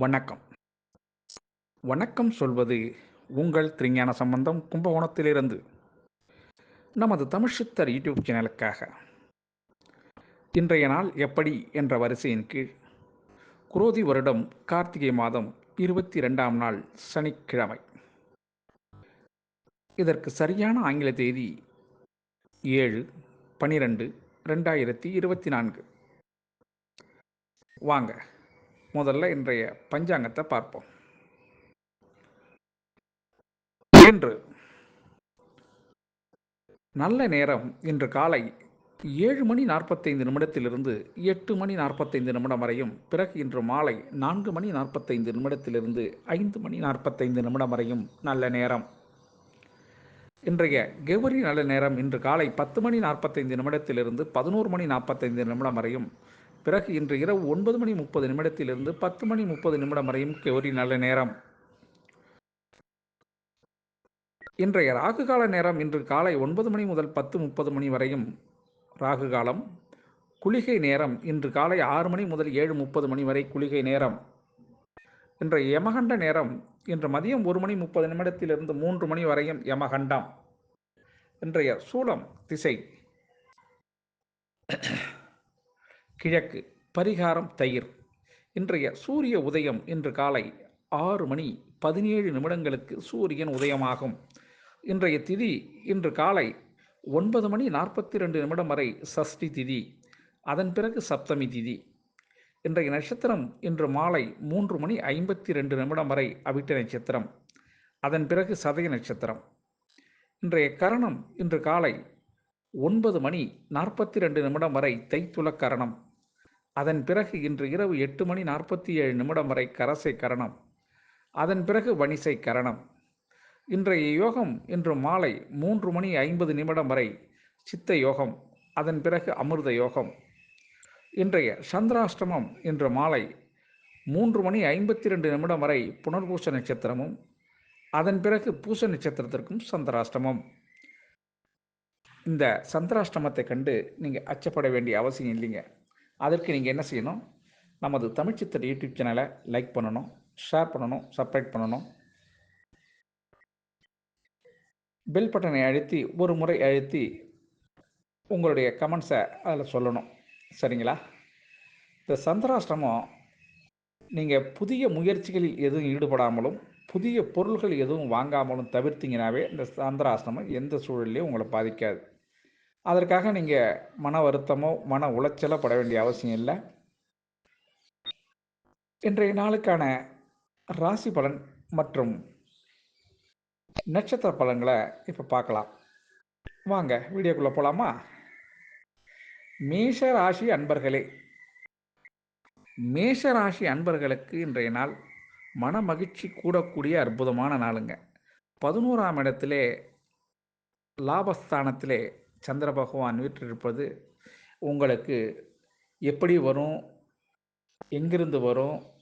வணக்கம். வணக்கம் சொல்வது உங்கள் திருஞான சம்பந்தம் கும்பகோணத்திலிருந்து. நமது தமிழ் சித்தர் யூடியூப் சேனலுக்காக. இன்றைய நாள் எப்படி என்ற வரிசையின் கீழ். குரோதி வருடம் கார்த்திகை மாதம் இருபத்தி ரெண்டாம் நாள் சனிக்கிழமை. இதற்கு சரியான ஆங்கில தேதி ஏழு பனிரெண்டு ரெண்டாயிரத்தி இருபத்தி நான்கு. வாங்க. முதல்ல இன்றைய பஞ்சாங்கத்தை பார்ப்போம். இன்று நல்ல நேரம். இன்று காலை ஏழு மணி நாற்பத்தைந்து நிமிடத்திலிருந்து எட்டு மணி நாற்பத்தைந்து நிமிடம் வரையும் பிறகு இன்று மாலை நான்கு மணி நாற்பத்தைந்து நிமிடத்திலிருந்து ஐந்து மணி நாற்பத்தைந்து நிமிடம் வரையும் நல்ல நேரம். இன்றைய கெவரி நல்ல நேரம். இன்று காலை பத்து மணி நாற்பத்தைந்து நிமிடத்திலிருந்து பதினோரு மணி நாற்பத்தைந்து நிமிடம் வரையும் பிறகு இன்று இரவு ஒன்பது மணி முப்பது நிமிடத்திலிருந்து பத்து மணி முப்பது நிமிடம் வரையும் கெவரி நல்ல நேரம். இன்றைய ராகு கால நேரம் இன்று காலை ஒன்பது மணி முதல் பத்து முப்பது மணி வரையும் ராகு காலம். குளிகை நேரம் இன்று காலை ஆறு மணி முதல் ஏழு முப்பது மணி வரை குளிகை நேரம். இன்றைய யமகண்ட நேரம் இன்று மதியம் ஒரு மணி முப்பது நிமிடத்திலிருந்து மூன்று மணி வரையும் யமகண்டம். இன்றைய சூலம் திசை. கிழக்கு பரிகாரம் தயிர். இன்றைய சூரிய உதயம் இன்று காலை ஆறு மணி பதினேழு நிமிடங்களுக்கு சூரியன் உதயமாகும். இன்றைய திதி இன்று காலை ஒன்பது மணி நாற்பத்தி ரெண்டு நிமிடம் வரை சஷ்டி திதி அதன் பிறகு சப்தமி திதி. இன்றைய நட்சத்திரம் இன்று மாலை மூன்று மணி ஐம்பத்தி ரெண்டு நிமிடம் வரை அவிட்ட நட்சத்திரம் அதன் பிறகு சதய நட்சத்திரம். இன்றைய கரணம் இன்று காலை ஒன்பது மணி நாற்பத்தி ரெண்டு நிமிடம் வரை தைத்துள கரணம். அதன் பிறகு இன்று இரவு எட்டு மணி நாற்பத்தி ஏழு நிமிடம் வரை கரசை கரணம். அதன் பிறகு வணிசை கரணம். இன்றைய யோகம் இன்று மாலை மூன்று மணி ஐம்பது நிமிடம் வரை சித்த யோகம் அதன் பிறகு அமிர்த யோகம். இன்றைய சந்திராஷ்டமம் இன்று மாலை மூன்று மணி ஐம்பத்தி ரெண்டு நிமிடம் வரை புனர்பூச நட்சத்திரமும் அதன் பிறகு பூச நட்சத்திரத்திற்கும் சந்திராஷ்டமம். இந்த சந்திராஷ்டமத்தை கண்டு நீங்கள் அச்சப்பட வேண்டிய அவசியம் இல்லைங்க. அதற்கு நீங்கள் என்ன செய்யணும்? நமது தமிழ்ச்சித்தர் யூடியூப் சேனலை லைக் பண்ணணும் ஷேர் பண்ணணும் சப்ஸ்கிரைப் பண்ணணும். பெல் பட்டனை அழுத்தி ஒரு முறை அழுத்தி உங்களுடைய கமெண்ட்ஸை அதில் சொல்லணும். சரிங்களா? இந்த சந்திராஷ்டிரமம் நீங்கள் புதிய முயற்சிகளில் எதுவும் ஈடுபடாமலும் புதிய பொருள்கள் எதுவும் வாங்காமலும் தவிர்த்தீங்கனாவே இந்த சந்திராசிரமம் எந்த சூழல்லையும் உங்களை பாதிக்காது. அதற்காக நீங்கள் மன வருத்தமோ மன உளைச்சலோ பட வேண்டிய அவசியம் இல்லை. இன்றைய நாளுக்கான ராசி பலன் மற்றும் நட்சத்திர பலன்களை இப்போ பார்க்கலாம். வாங்க வீடியோக்குள்ளே போகலாமா மேஷ ராசி அன்பர்களே மேஷ ராசி அன்பர்களுக்கு இன்றைய நாள் மன மகிழ்ச்சி கூடக்கூடிய அற்புதமான நாளுங்க. பதினோராம் இடத்திலே லாபஸ்தானத்திலே சந்திர பகவான் வீற்றிருப்பது உங்களுக்கு எப்படி வரும்? எங்கிருந்து வரும்?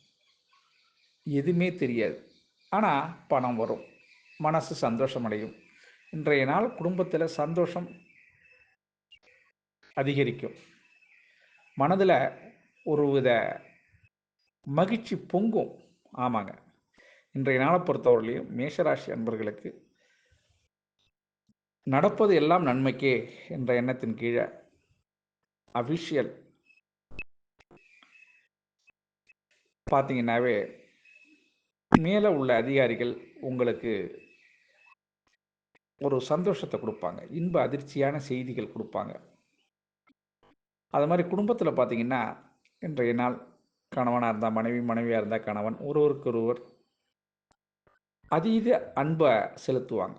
எதுவுமே தெரியாது. ஆனால் பணம் வரும். மனசு சந்தோஷமடையும். இன்றைய நாள் குடும்பத்தில் சந்தோஷம் அதிகரிக்கும். மனதில் ஒரு வித மகிழ்ச்சி பொங்கும். ஆமாங்க. இன்றைய நாளை பொறுத்தவரையிலையும் மேஷராசி அன்பர்களுக்கு நடப்பது எல்லாம் நன்மைக்கே என்ற எண்ணத்தின் கீழே. அபிஷியல் பார்த்தீங்கன்னாவே மேலே உள்ள அதிகாரிகள் உங்களுக்கு ஒரு சந்தோஷத்தை கொடுப்பாங்க. இன்ப அதிர்ச்சியான செய்திகள் கொடுப்பாங்க. அது மாதிரி குடும்பத்தில் பார்த்தீங்கன்னா இன்றைய நாள் கணவனாக இருந்தால் மனைவி மனைவியாக இருந்தால் கணவன் ஒருவருக்கு ஒருவர் அதீத அன்பை செலுத்துவாங்க.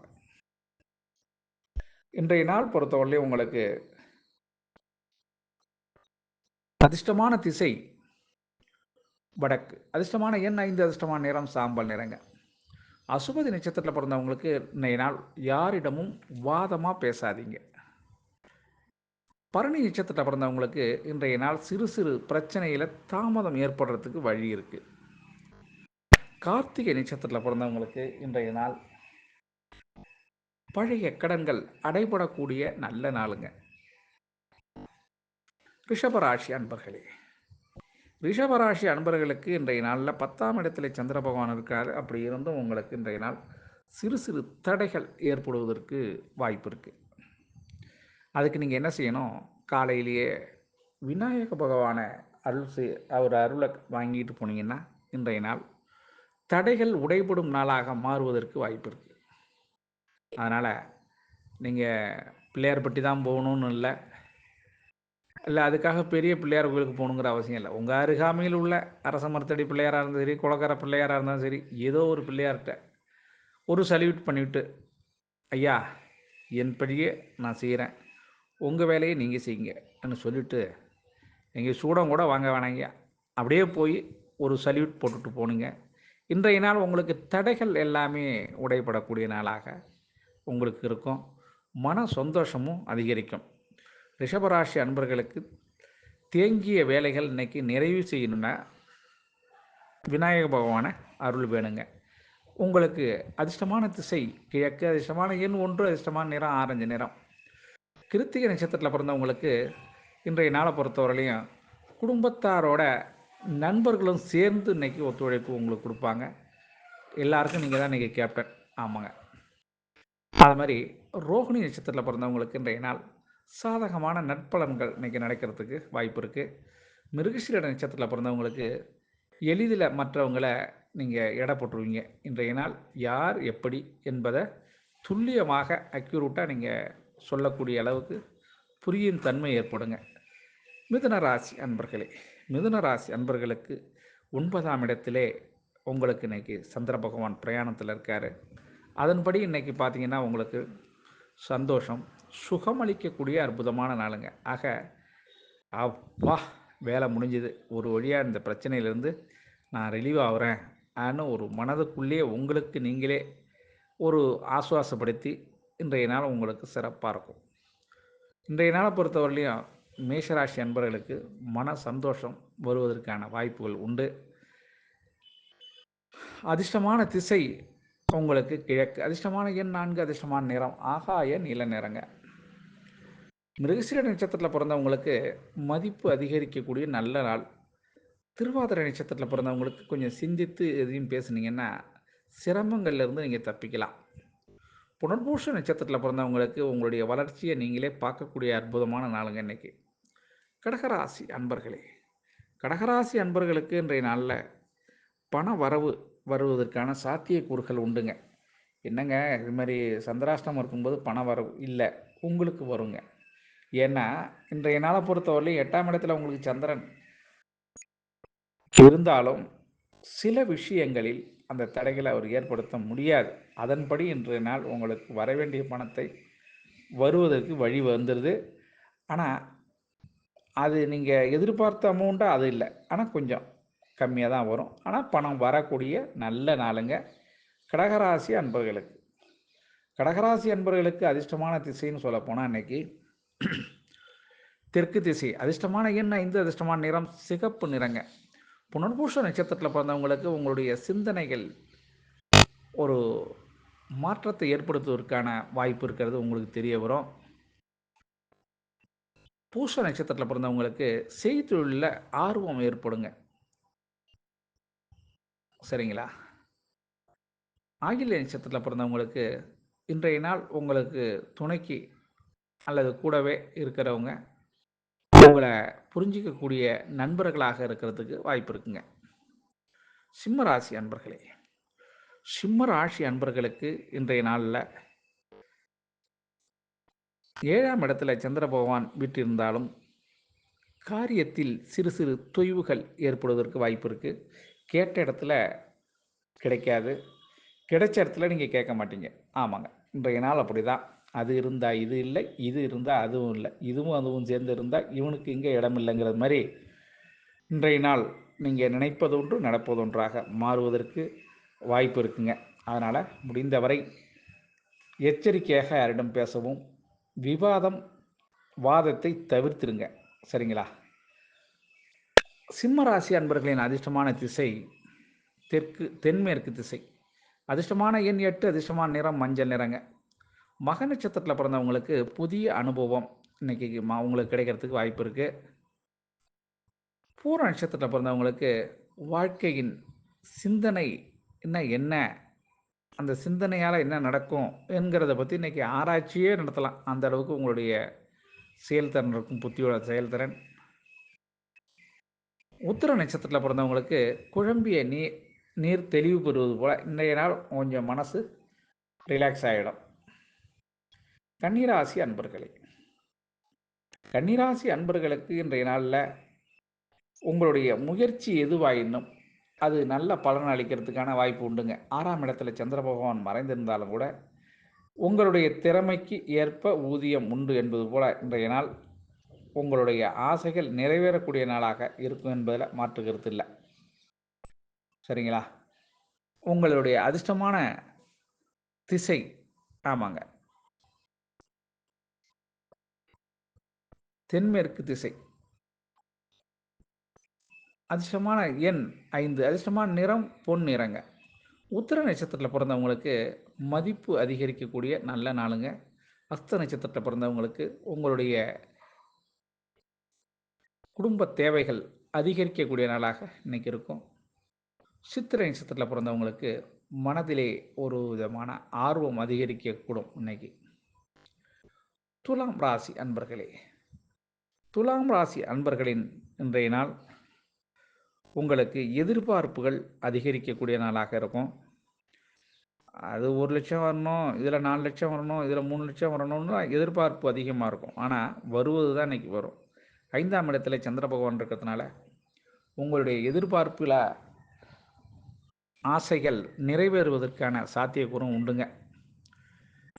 இன்றைய நாள் பொறுத்தவரையிலே உங்களுக்கு அதிர்ஷ்டமான திசை வடக்கு. அதிர்ஷ்டமான எண் ஐந்து அதிர்ஷ்டமான நேரம் சாம்பல் நிறங்க. அசுபதி நட்சத்திரத்தில் பிறந்தவங்களுக்கு இன்றைய நாள் யாரிடமும் வாதமாக பேசாதீங்க. பரணி நட்சத்திரத்தில் பிறந்தவங்களுக்கு இன்றைய நாள் சிறு சிறு பிரச்சனையில் தாமதம் ஏற்படுறதுக்கு வழி இருக்குது கார்த்திகை நட்சத்திரத்தில் பிறந்தவங்களுக்கு இன்றைய நாள் பழைய கடன்கள் அடைபடக்கூடிய நல்ல நாளுங்க. ரிஷபராசி அன்பர்களே ரிஷபராசி அன்பர்களுக்கு இன்றைய நாளில் பத்தாம் இடத்துல சந்திர பகவான் இருக்கார். அப்படி இருந்தும் உங்களுக்கு இன்றைய நாள் சிறு சிறு தடைகள் ஏற்படுவதற்கு வாய்ப்பு இருக்குது அதுக்கு நீங்கள் என்ன செய்யணும்? காலையிலேயே விநாயக பகவானை அருள் செய் அவர் அருளை வாங்கிட்டு போனீங்கன்னா இன்றைய நாள் தடைகள் உடைபடும் நாளாக மாறுவதற்கு வாய்ப்பு இருக்குது அதனால் நீங்கள் பிள்ளையார் பட்டி தான் போகணுன்னு இல்லை. இல்லை அதுக்காக பெரிய பிள்ளையார் கோயிலுக்கு போகணுங்கிற அவசியம் இல்லை. உங்கள் அருகாமையில் உள்ள அரச மரத்தடி பிள்ளையாராக இருந்தாலும் சரி குளக்கர பிள்ளையாராக இருந்தாலும் சரி ஏதோ ஒரு பிள்ளையார்கிட்ட ஒரு சல்யூட் பண்ணிவிட்டு ஐயா என்படியே நான் செய்கிறேன் உங்கள் வேலையை நீங்கள் செய்யுங்கன்னு சொல்லிவிட்டு எங்கள் சூடம் கூட வாங்க வேணாங்க அப்படியே போய் ஒரு சல்யூட் போட்டுட்டு போனுங்க இன்றைய நாள் உங்களுக்கு தடைகள் எல்லாமே உடைப்படக்கூடிய நாளாக உங்களுக்கு இருக்கும். மன சந்தோஷமும் அதிகரிக்கும். ரிஷபராசி அன்பர்களுக்கு தேங்கிய வேலைகள் இன்றைக்கி நிறைவு செய்யணும்னா விநாயக பகவானை அருள் வேணுங்க. உங்களுக்கு அதிர்ஷ்டமான திசை கிழக்கு அதிர்ஷ்டமான எண் ஒன்று அதிர்ஷ்டமான நிறம் ஆரஞ்சு நிறம். கிருத்திகை நட்சத்திரத்தில் பிறந்தவங்களுக்கு இன்றைய நாளை பொறுத்தவரையிலையும் குடும்பத்தாரோட நண்பர்களும் சேர்ந்து இன்னைக்கு ஒத்துழைப்பு உங்களுக்கு கொடுப்பாங்க. எல்லாருக்கும் நீங்கள் தான் இன்றைக்கி கேப்டன் ஆமாங்க. அது மாதிரி ரோஹிணி நட்சத்திரத்தில் பிறந்தவங்களுக்கு இன்றைய நாள் சாதகமான நட்பலன்கள் இன்றைக்கி நடக்கிறதுக்கு வாய்ப்பு இருக்குது மிருகசீரட நட்சத்திரத்தில் பிறந்தவங்களுக்கு எளிதில் மற்றவங்களை நீங்கள் எடை போட்டுருவீங்க. இன்றைய நாள் யார் எப்படி என்பதை துல்லியமாக அக்யூரேட்டாக நீங்கள் சொல்லக்கூடிய அளவுக்கு புரியும் தன்மை ஏற்படுங்க. மிதுன ராசி அன்பர்களே மிதுன ராசி அன்பர்களுக்கு ஒன்பதாம் இடத்திலே உங்களுக்கு இன்றைக்கி சந்திர பகவான் பிரயாணத்தில் இருக்கார். அதன்படி இன்றைக்கி பார்த்தீங்கன்னா உங்களுக்கு சந்தோஷம் சுகமளிக்கக்கூடிய அற்புதமான நாளுங்க. ஆக அப்பா வேலை முடிஞ்சுது. ஒரு வழியாக இந்த பிரச்சனையிலேருந்து நான் ரிலீவ் ஆகிறேன் ஆன்னு ஒரு மனதுக்குள்ளேயே உங்களுக்கு நீங்களே ஒரு ஆசுவாசப்படுத்தி இன்றைய நாள் உங்களுக்கு சிறப்பாக இருக்கும். இன்றைய நாளை பொறுத்தவரையிலையும் மேஷராசி அன்பர்களுக்கு மன சந்தோஷம் வருவதற்கான வாய்ப்புகள் உண்டு. அதிர்ஷ்டமான திசை உங்களுக்கு கிழக்கு அதிர்ஷ்டமான எண் நான்கு அதிர்ஷ்டமான நிறம். ஆகாய நீல நிறங்க. மிருகசீர நட்சத்திரத்தில் பிறந்தவங்களுக்கு மதிப்பு அதிகரிக்கக்கூடிய நல்ல நாள். திருவாதிரை நட்சத்திரத்தில் பிறந்தவங்களுக்கு கொஞ்சம் சிந்தித்து எதையும் பேசுனீங்கன்னா சிரமங்கள்லேருந்து நீங்கள் தப்பிக்கலாம். புனர்பூஷ நட்சத்திரத்தில் பிறந்தவங்களுக்கு உங்களுடைய வளர்ச்சியை நீங்களே பார்க்கக்கூடிய அற்புதமான நாளுங்க இன்னைக்கு. கடகராசி அன்பர்களே கடகராசி அன்பர்களுக்கு இன்றைய நாளில் பண வரவு வருவதற்கான சாத்தியக்கூறுகள் உண்டுங்க. என்னங்க? இது மாதிரி சந்திராஷ்டம் இருக்கும்போது பணம் வரவு இல்லை. உங்களுக்கு வருங்க. ஏன்னா இன்றைய நாளை பொறுத்தவரையிலும் எட்டாம் இடத்துல உங்களுக்கு சந்திரன் இருந்தாலும் சில விஷயங்களில் அந்த தடைகளை அவர் ஏற்படுத்த முடியாது. அதன்படி இன்றைய நாள் உங்களுக்கு வர வேண்டிய பணத்தை வருவதற்கு வழி வந்துடுது ஆனால் அது நீங்கள் எதிர்பார்த்த அமௌண்ட்டாக அது இல்லை. ஆனால் கொஞ்சம் கம்மியாக தான் வரும். ஆனால் பணம் வரக்கூடிய நல்ல நாளுங்க. கடகராசி அன்பர்களுக்கு. கடகராசி அன்பர்களுக்கு அதிர்ஷ்டமான திசைன்னு சொல்ல போனால் தெற்கு திசை. அதிர்ஷ்டமான எண் ஐந்து அதிர்ஷ்டமான நிறம் சிகப்பு நிறங்க. புனர்பூஷ நட்சத்திரத்தில் பிறந்தவங்களுக்கு உங்களுடைய சிந்தனைகள் ஒரு மாற்றத்தை ஏற்படுத்துவதற்கான வாய்ப்பு இருக்கிறது உங்களுக்கு தெரிய வரும். பூச நட்சத்திரத்தில் பிறந்தவங்களுக்கு செய்தொழிலில் ஆர்வம் ஏற்படுங்க. சரிங்களா? ஆகில நட்சத்திரத்தில் பிறந்தவங்களுக்கு இன்றைய நாள் உங்களுக்கு துணைக்கு அல்லது கூடவே இருக்கிறவங்க உங்களை புரிஞ்சிக்கக்கூடிய நண்பர்களாக இருக்கிறதுக்கு வாய்ப்பு இருக்குங்க. சிம்ம ராசி அன்பர்களே சிம்ம ராசி அன்பர்களுக்கு இன்றைய நாளில் ஏழாம் இடத்துல சந்திர பகவான் விட்டிருந்தாலும் காரியத்தில் சிறு சிறு தொய்வுகள் ஏற்படுவதற்கு வாய்ப்பு இருக்குது கேட்ட இடத்துல கிடைக்காது. கிடைச்ச இடத்துல நீங்கள் கேட்க மாட்டீங்க. ஆமாங்க. இன்றைய நாள் அப்படி தான் அது இருந்தால் இது இல்லை இது இருந்தால் அதுவும் இல்லை. இதுவும் அதுவும் சேர்ந்து இருந்தால் இவனுக்கு இங்கே இடம் இல்லைங்கிறது மாதிரி இன்றைய நாள் நீங்கள் நினைப்பதொன்று நடப்பதொன்றாக மாறுவதற்கு வாய்ப்பு இருக்குங்க. அதனால் முடிந்தவரை எச்சரிக்கையாக யாரிடம் பேசவும் விவாதம் வாதத்தை தவிர்த்துருங்க. சரிங்களா? சிம்ம ராசி அன்பர்களின் அதிர்ஷ்டமான திசை தெற்கு தென்மேற்கு திசை. அதிர்ஷ்டமான எண் எட்டு அதிர்ஷ்டமான நிறம் மஞ்சள் நிறங்க. மக நட்சத்திரத்தில் பிறந்தவங்களுக்கு புதிய அனுபவம் இன்னைக்கு ம- உங்களுக்கு கிடைக்கிறதுக்கு வாய்ப்பு இருக்குது பூர நட்சத்திரத்தில் பிறந்தவங்களுக்கு வாழ்க்கையின் சிந்தனை என்ன என்ன அந்த சிந்தனையால் என்ன நடக்கும் என்கிறத பற்றி இன்றைக்கி ஆராய்ச்சியே நடத்தலாம். அந்த அளவுக்கு உங்களுடைய செயல்திறன் இருக்கும் புத்தியோட செயல்திறன். உத்திர நட்சத்திரத்தில் பிறந்தவங்களுக்கு குழம்பிய நீர் நீர் தெளிவு பெறுவது போல் இன்றைய நாள் கொஞ்சம் மனசு ரிலாக்ஸ் ஆகிடும் கன்னிராசி அன்பர்களே கன்னிராசி அன்பர்களுக்கு இன்றைய நாளில் உங்களுடைய முயற்சி எதுவாயினும் அது நல்ல பலன் அளிக்கிறதுக்கான வாய்ப்பு உண்டுங்க. ஆறாம் இடத்துல சந்திர பகவான் மறைந்திருந்தாலும் கூட உங்களுடைய திறமைக்கு ஏற்ப ஊதியம் உண்டு என்பது போல இன்றைய நாள் உங்களுடைய ஆசைகள் நிறைவேறக்கூடிய நாளாக இருக்கும் என்பதில் மாற்று கருத்து இல்லை சரிங்களா? உங்களுடைய அதிர்ஷ்டமான திசை ஆமாங்க. தென்மேற்கு திசை. அதிர்ஷ்டமான எண் ஐந்து அதிர்ஷ்டமான நிறம் பொன் நிறங்க. உத்திர நட்சத்திரத்தில் பிறந்தவங்களுக்கு மதிப்பு அதிகரிக்கக்கூடிய நல்ல நாளுங்க. அஸ்த நட்சத்திரத்தில் பிறந்தவங்களுக்கு உங்களுடைய குடும்ப தேவைகள் அதிகரிக்கக்கூடிய நாளாக இன்றைக்கி இருக்கும். சித்திரை நட்சத்திரத்தில் பிறந்தவங்களுக்கு மனதிலே ஒரு விதமான ஆர்வம் அதிகரிக்கக்கூடும் இன்னைக்கு. துலாம் ராசி அன்பர்களே துலாம் ராசி அன்பர்களின் இன்றைய நாள் உங்களுக்கு எதிர்பார்ப்புகள் அதிகரிக்கக்கூடிய நாளாக இருக்கும். அது ஒரு லட்சம் வரணும் இதில் நாலு லட்சம் வரணும் இதில் மூணு லட்சம் வரணும்னு எதிர்பார்ப்பு அதிகமாக இருக்கும். ஆனால் வருவது தான் இன்றைக்கி வரும். ஐந்தாம் இடத்துல சந்திர பகவான் இருக்கிறதுனால உங்களுடைய எதிர்பார்ப்பில் ஆசைகள் நிறைவேறுவதற்கான சாத்தியக்கூறும் உண்டுங்க.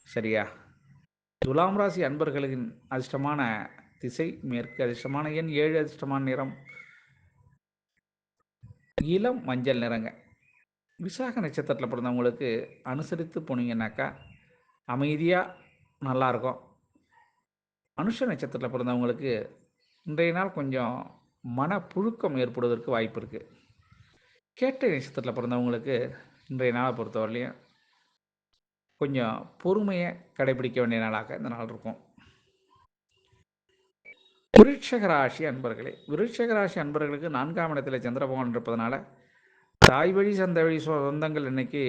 சரியா? துலாம் ராசி அன்பர்களின் அதிர்ஷ்டமான திசை மேற்கு அதிர்ஷ்டமான எண் ஏழு அதிர்ஷ்டமான நிறம். இளம் மஞ்சள் நிறங்க. விசாக நட்சத்திரத்தில் பிறந்தவங்களுக்கு அனுசரித்து போனீங்கன்னாக்கா அமைதியாக நல்லாயிருக்கும் அனுஷ நட்சத்திரத்தில் பிறந்தவங்களுக்கு இன்றைய நாள் கொஞ்சம் மன புழுக்கம் ஏற்படுவதற்கு வாய்ப்பு இருக்குது கேட்ட நட்சத்திரத்தில் பிறந்தவங்களுக்கு இன்றைய நாளை பொறுத்தவரையிலையும் கொஞ்சம் பொறுமையை கடைபிடிக்க வேண்டிய நாளாக இந்த நாள் இருக்கும். விருட்சக ராசி அன்பர்களே விருட்சக ராசி அன்பர்களுக்கு நான்காம் இடத்துல சந்திரபகவான் இருப்பதனால தாய் வழி சந்த வழி சொந்தங்கள் இன்னைக்கு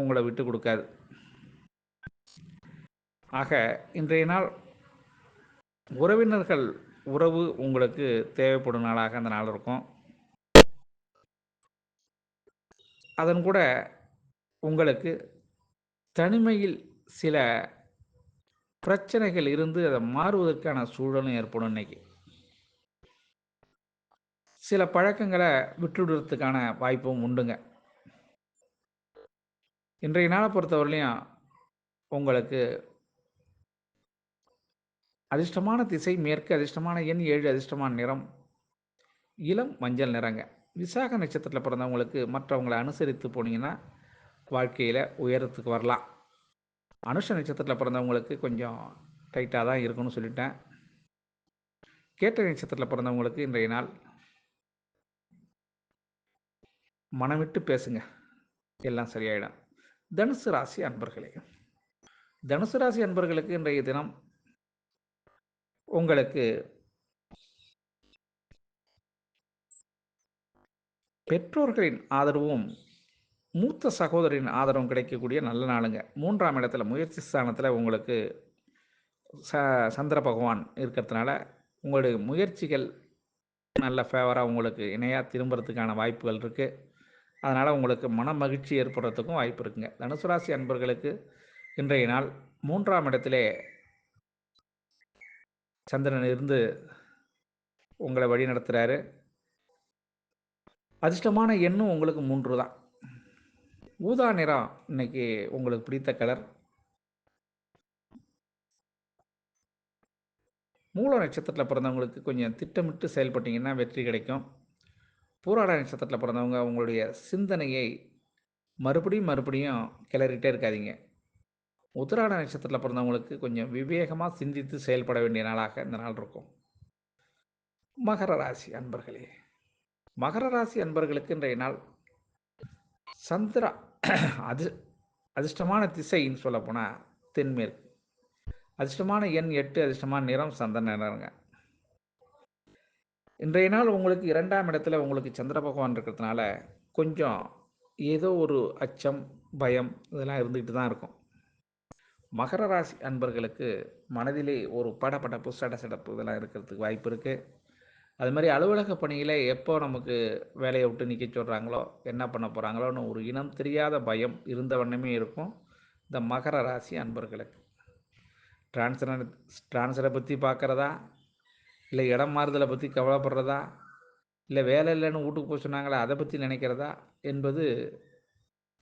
உங்களை விட்டு கொடுக்காது. ஆக இன்றைய நாள் உறவினர்கள் உறவு உங்களுக்கு தேவைப்படும் நாளாக அந்த நாள் இருக்கும். அதன் கூட உங்களுக்கு தனிமையில் சில பிரச்சனைகள் இருந்து அதை மாறுவதற்கான சூழலும் ஏற்படும் இன்னைக்கு. சில பழக்கங்களை விட்டுவிடுறதுக்கான வாய்ப்பும் உண்டுங்க. இன்றைய நாளை பொறுத்தவரையிலையும் உங்களுக்கு அதிர்ஷ்டமான திசை மேற்கு அதிர்ஷ்டமான எண் ஏழு அதிர்ஷ்டமான நிறம். இளம் மஞ்சள் நிறங்க. விசாக நட்சத்திரத்தில் பிறந்தவங்களுக்கு மற்றவங்களை அனுசரித்து போனீங்கன்னா வாழ்க்கையில் உயரத்துக்கு வரலாம். அனுஷ நட்சத்திரத்தில் பிறந்தவங்களுக்கு கொஞ்சம் டைட்டாக தான் இருக்குன்னு சொல்லிட்டேன். கேட்ட நட்சத்திரத்தில் பிறந்தவங்களுக்கு இன்றைய நாள் மனமிட்டு பேசுங்க. எல்லாம் சரியாயிடும். தனுசு ராசி அன்பர்களே. தனுசு ராசி அன்பர்களுக்கு இன்றைய தினம் உங்களுக்கு பெற்றோர்களின் ஆதரவும் மூத்த சகோதரின் ஆதரவும் கிடைக்கக்கூடிய நல்ல நாளுங்க. மூன்றாம் இடத்துல முயற்சி ஸ்தானத்தில் உங்களுக்கு ச சந்திர பகவான் இருக்கிறதுனால உங்களுடைய முயற்சிகள் நல்ல ஃபேவராக உங்களுக்கு இணையாக திரும்புறதுக்கான வாய்ப்புகள் இருக்குது அதனால் உங்களுக்கு மன மகிழ்ச்சி ஏற்படுறதுக்கும் வாய்ப்பு இருக்குங்க. தனுசு ராசி அன்பர்களுக்கு இன்றைய நாள் மூன்றாம் இடத்திலே சந்திரன் இருந்து உங்களை வழி நடத்துகிறாரு அதிர்ஷ்டமான எண்ணும் உங்களுக்கு மூன்று தான். ஊதா நிறம் இன்னைக்கு உங்களுக்கு பிடித்த கலர் மூல நட்சத்திரத்தில் பிறந்தவங்களுக்கு கொஞ்சம் திட்டமிட்டு செயல்பட்டீங்கன்னா வெற்றி கிடைக்கும். பூராட நட்சத்திரத்தில் பிறந்தவங்க உங்களுடைய சிந்தனையை மறுபடியும் மறுபடியும் கிளறிட்டே இருக்காதீங்க. உத்திராட நட்சத்திரத்தில் பிறந்தவங்களுக்கு கொஞ்சம் விவேகமாக சிந்தித்து செயல்பட வேண்டிய நாளாக இந்த நாள் இருக்கும். மகர ராசி அன்பர்களே மகர ராசி அன்பர்களுக்கு இன்றைய நாள் சந்திரா அது அதிர்ஷ்டமான திசைன்னு சொல்லப்போனால் தென்மேற்கு. அதிர்ஷ்டமான எண் எட்டு அதிர்ஷ்டமான நிறம் சந்தன நிறங்க இன்றைய நாள் உங்களுக்கு இரண்டாம் இடத்துல உங்களுக்கு சந்திர பகவான் இருக்கிறதுனால கொஞ்சம் ஏதோ ஒரு அச்சம் பயம் இதெல்லாம் இருந்துக்கிட்டு தான் இருக்கும். மகர ராசி அன்பர்களுக்கு மனதிலே ஒரு படப்படப்பு சடசடப்பு இதெல்லாம் இருக்கிறதுக்கு வாய்ப்பு இருக்குது அது மாதிரி அலுவலக பணியில் எப்போ நமக்கு வேலையை விட்டு நிற்க சொல்கிறாங்களோ என்ன பண்ண போகிறாங்களோன்னு ஒரு இனம் தெரியாத பயம் இருந்த வண்ணமே இருக்கும். இந்த மகர ராசி அன்பர்களுக்கு. டிரான்ஸ்ஃபர் டிரான்ஸ்ஃபரை பற்றி பார்க்குறதா இல்லை இடம் மாறுதலை பற்றி கவலைப்படுறதா? இல்லை வேலை இல்லைன்னு வீட்டுக்கு போய் சொன்னாங்களே அதை பற்றி நினைக்கிறதா? என்பது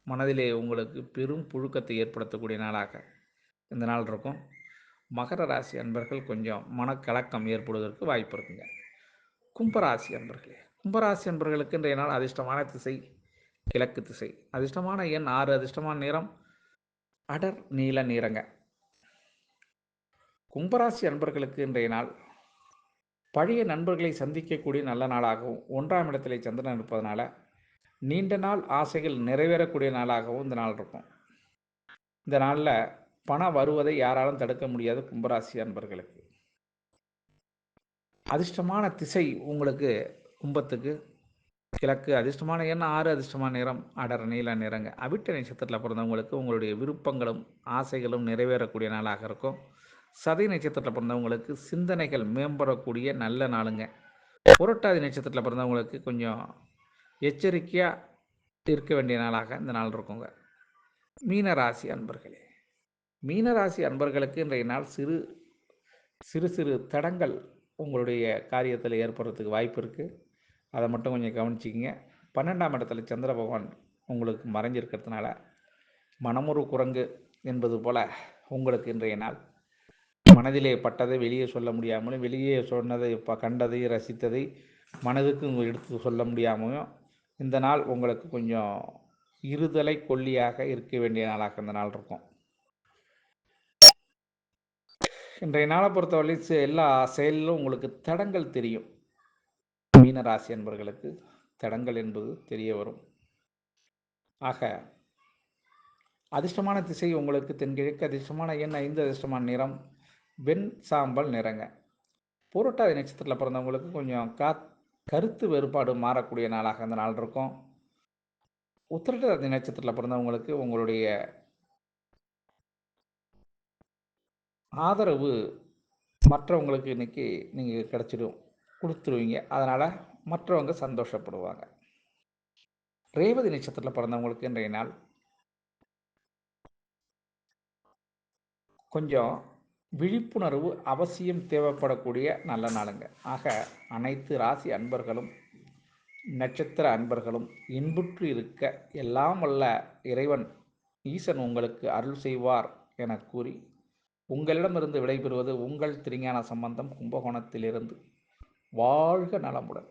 மனதிலே உங்களுக்கு பெரும் புழுக்கத்தை ஏற்படுத்தக்கூடிய நாளாக இந்த நாள் இருக்கும். மகர ராசி அன்பர்கள் கொஞ்சம் மனக்கலக்கம் ஏற்படுவதற்கு வாய்ப்பு இருக்குங்க. கும்பராசி அன்பர்களே கும்பராசி அன்பர்களுக்கு இன்றைய நாள் அதிர்ஷ்டமான திசை கிழக்கு திசை. அதிர்ஷ்டமான எண் ஆறு அதிர்ஷ்டமான நிறம் அடர் நீல நிறங்க. கும்பராசி அன்பர்களுக்கு இன்றைய நாள் பழைய நண்பர்களை சந்திக்கக்கூடிய நல்ல நாளாகவும் ஒன்றாம் இடத்திலே சந்திரன் இருப்பதனால நீண்ட நாள் ஆசைகள் நிறைவேறக்கூடிய நாளாகவும் இந்த நாள் இருக்கும். இந்த நாளில் பணம் வருவதை யாராலும் தடுக்க முடியாது கும்பராசி அன்பர்களுக்கு. அதிர்ஷ்டமான திசை உங்களுக்கு கும்பத்துக்கு. கிழக்கு அதிர்ஷ்டமான எண்ணம் ஆறு அதிர்ஷ்டமான நிறம் அடர் நீல நிறங்க. அவிட்ட நட்சத்திரத்தில் பிறந்தவங்களுக்கு உங்களுடைய விருப்பங்களும் ஆசைகளும் நிறைவேறக்கூடிய நாளாக இருக்கும். சதை நட்சத்திரத்தில் பிறந்தவங்களுக்கு சிந்தனைகள் மேம்படக்கூடிய நல்ல நாளுங்க. புரட்டாதி நட்சத்திரத்தில் பிறந்தவங்களுக்கு கொஞ்சம் எச்சரிக்கையாக இருக்க வேண்டிய நாளாக இந்த நாள் இருக்குங்க. மீனராசி அன்பர்களே. மீனராசி அன்பர்களுக்கு இன்றைய நாள் சிறு சிறு சிறு தடங்கள் உங்களுடைய காரியத்தில் ஏற்படுறதுக்கு வாய்ப்பு இருக்குது அதை மட்டும் கொஞ்சம் கவனிச்சிக்கிங்க. பன்னெண்டாம் இடத்துல சந்திர பகவான் உங்களுக்கு மறைஞ்சிருக்கிறதுனால மனமுறு குரங்கு என்பது போல் உங்களுக்கு இன்றைய நாள். மனதிலே பட்டதை வெளியே சொல்ல முடியாமலும் வெளியே சொன்னதை இப்போ கண்டதை ரசித்ததை மனதுக்கு எடுத்து சொல்ல முடியாமலும் இந்த நாள் உங்களுக்கு கொஞ்சம் இருதலை கொல்லியாக இருக்க வேண்டிய நாளாக இந்த நாள் இருக்கும். இன்றைய நாளை பொறுத்தவரை எல்லா செயலிலும் உங்களுக்கு தடங்கள் தெரியும். மீன ராசி என்பவர்களுக்கு தடங்கள் என்பது தெரிய வரும். ஆக அதிர்ஷ்டமான திசை உங்களுக்கு தென்கிழக்கு அதிர்ஷ்டமான எண் ஐந்து அதிர்ஷ்டமான நிறம் வெண் சாம்பல் நிறங்க. பூரட்டாதி நட்சத்திரத்தில் பிறந்தவங்களுக்கு கொஞ்சம் கா கருத்து வேறுபாடு மாறக்கூடிய நாளாக அந்த நாள் இருக்கும். உத்திரட்டாதி நட்சத்திரத்தில் பிறந்தவங்களுக்கு உங்களுடைய ஆதரவு மற்றவங்களுக்கு இன்றைக்கி நீங்கள் கிடச்சிடும் கொடுத்துருவீங்க. அதனால் மற்றவங்க சந்தோஷப்படுவாங்க. ரேவதி நட்சத்திரத்தில் பிறந்தவங்களுக்கு இன்றைய நாள் கொஞ்சம் விழிப்புணர்வு அவசியம் தேவைப்படக்கூடிய நல்ல நாளுங்க. ஆக அனைத்து ராசி அன்பர்களும் நட்சத்திர அன்பர்களும் இன்புற்று இருக்க எல்லாம் வல்ல இறைவன் ஈசன் உங்களுக்கு அருள் செய்வார் என கூறி உங்களிடமிருந்து விடைபெறுவது உங்கள் திருஞான சம்பந்தம் கும்பகோணத்திலிருந்து. வாழ்க நலமுடன்.